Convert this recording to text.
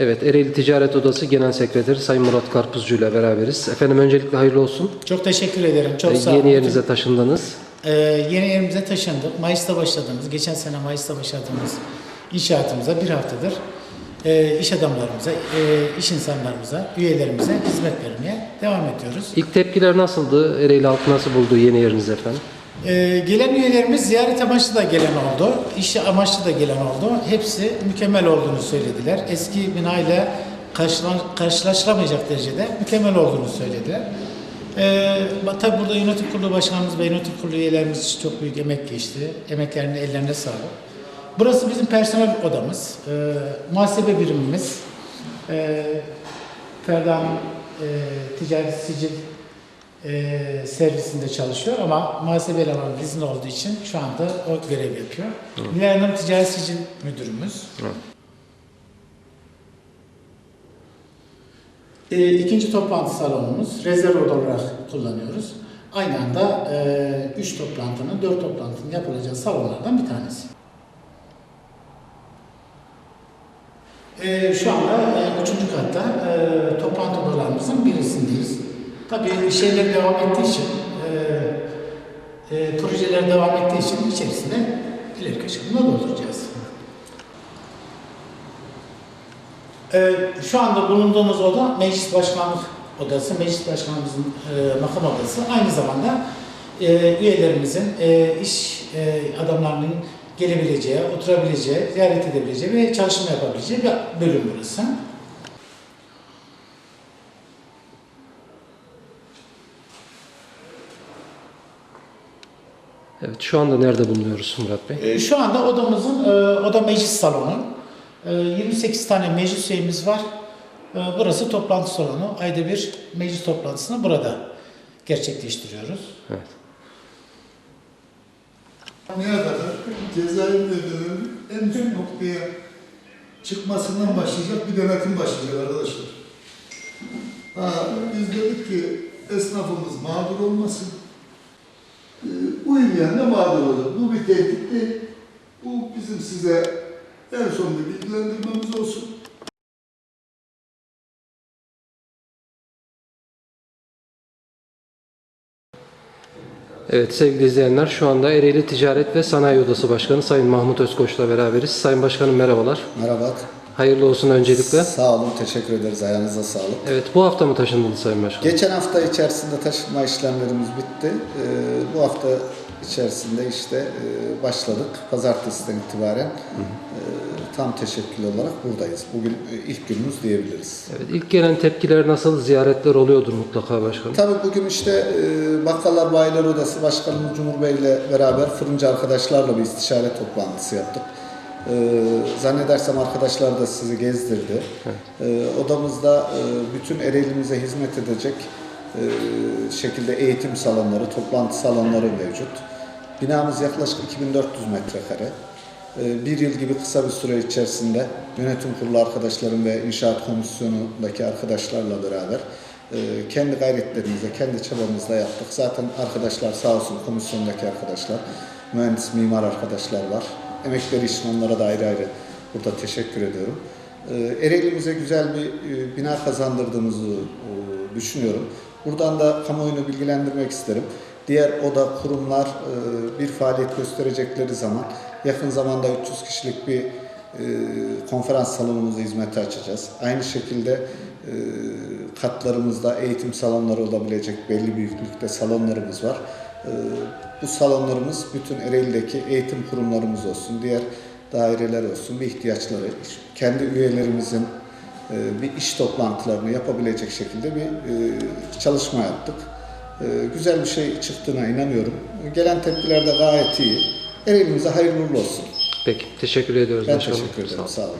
Evet, Ereğli Ticaret Odası Genel Sekreteri Sayın Murat Karpuzcu ile beraberiz. Efendim öncelikle hayırlı olsun. Çok teşekkür ederim. Çok Ee, sağ olun. Yeni yerinize taşındınız. Ee, yeni yerimize taşındık. Mayıs'ta başladığımız, geçen sene Mayıs'ta başladığımız inşaatımıza bir haftadır e, iş adamlarımıza, e, iş insanlarımıza, üyelerimize hizmet vermeye devam ediyoruz. İlk tepkiler nasıldı? Ereğli halkı nasıl buldu yeni yerinizi efendim? Ee, gelen üyelerimiz ziyaret amaçlı da gelen oldu, iş amaçlı da gelen oldu. Hepsi mükemmel olduğunu söylediler. Eski binayla karşılan- karşılaşılamayacak derecede mükemmel olduğunu söylediler. Ee, tabi burada yönetim kurulu başkanımız ve yönetim kurulu üyelerimiz için çok büyük emek geçti. Emeklerine, ellerine sağlık. Burası bizim personel odamız, ee, muhasebe birimimiz. Ee, Ferda e, ticaret sicil e, servisinde çalışıyor ama muhasebe elemanı izin olduğu için şu anda o görev yapıyor. Nilay Hanım ticaret sicil müdürümüz. E, ikinci toplantı salonumuz rezerv oda olarak kullanıyoruz. Aynı anda e, üç toplantının, dört toplantının yapılacağı salonlardan bir tanesi. E, şu anda e, üçüncü katta e, toplantı odalarımızın birisindeyiz. Tabii şeyler devam ettiği için, e, e, projeler devam ettiği için içerisine ileriki aşamada dolduracağız. E, şu anda bulunduğumuz oda meclis başkanlık odası, meclis başkanımızın e, makam odası. Aynı zamanda e, üyelerimizin, e, iş e, adamlarının gelebileceği, oturabileceği, ziyaret edebileceği ve çalışma yapabileceği bir bölüm burası. Evet, şu anda nerede bulunuyoruz Murat Bey? E, Şu anda odamızın, e, oda meclis salonu. E, 28 tane meclis üyemiz var. E, Burası toplantı salonu. Ayda bir meclis toplantısını burada gerçekleştiriyoruz. Evet. Ne kadar cezaevlerinin en üst noktaya çıkmasından başlayacak bir denetim başlayacak arkadaşlar. Ha, biz dedik ki esnafımız mağdur olmasın. Uymayan da mağdur olur. Bu bir tehdit değil. Bu bizim size en son bir bilgilendirmemiz olsun. Evet sevgili izleyenler şu anda Ereğli Ticaret ve Sanayi Odası Başkanı Sayın Mahmut Özkoç'la beraberiz. Sayın Başkanım merhabalar. Merhaba. Hayırlı olsun öncelikle. Sağ olun, teşekkür ederiz. Ayağınıza sağlık. Evet bu hafta mı taşındınız Sayın Başkanım? Geçen hafta içerisinde taşınma işlemlerimiz bitti. Ee, bu hafta içerisinde işte e, başladık. Pazartesiden itibaren e, tam teşekkül olarak buradayız. Bugün e, ilk günümüz diyebiliriz. Evet, ilk gelen tepkiler nasıl? Ziyaretler oluyordur mutlaka başkanım. Tabii bugün işte e, Bakkallar Bayiler Odası Başkanımız Cumhur Bey ile beraber fırıncı arkadaşlarla bir istişare toplantısı yaptık. E, zannedersem arkadaşlar da sizi gezdirdi. E, odamızda e, bütün Ereğli'mize hizmet edecek şekilde eğitim salonları, toplantı salonları mevcut. Binamız yaklaşık 2400 metrekare. E, bir yıl gibi kısa bir süre içerisinde yönetim kurulu arkadaşlarım ve inşaat komisyonundaki arkadaşlarla beraber e, kendi gayretlerimizle, kendi çabamızla yaptık. Zaten arkadaşlar sağ olsun komisyondaki arkadaşlar, mühendis mimar arkadaşlar var. Emekleri için onlara da ayrı ayrı burada teşekkür ediyorum. E, Ereğli'mize güzel bir e, bina kazandırdığımızı e, düşünüyorum. Buradan da kamuoyunu bilgilendirmek isterim. Diğer oda, kurumlar e, bir faaliyet gösterecekleri zaman yakın zamanda 300 kişilik bir e, konferans salonumuzu hizmete açacağız. Aynı şekilde e, katlarımızda eğitim salonları olabilecek belli büyüklükte salonlarımız var. Bu salonlarımız bütün Ereğli'deki eğitim kurumlarımız olsun, diğer daireler olsun bir ihtiyaçları, kendi üyelerimizin bir iş toplantılarını yapabilecek şekilde bir e, çalışma yaptık. E, Güzel bir şey çıktığına inanıyorum. Gelen tepkiler de gayet iyi. Ereğli'mize hayırlı uğurlu olsun. Peki teşekkür ediyoruz Ben başkanım. teşekkür Sağ ederim. olun. Sağ olun.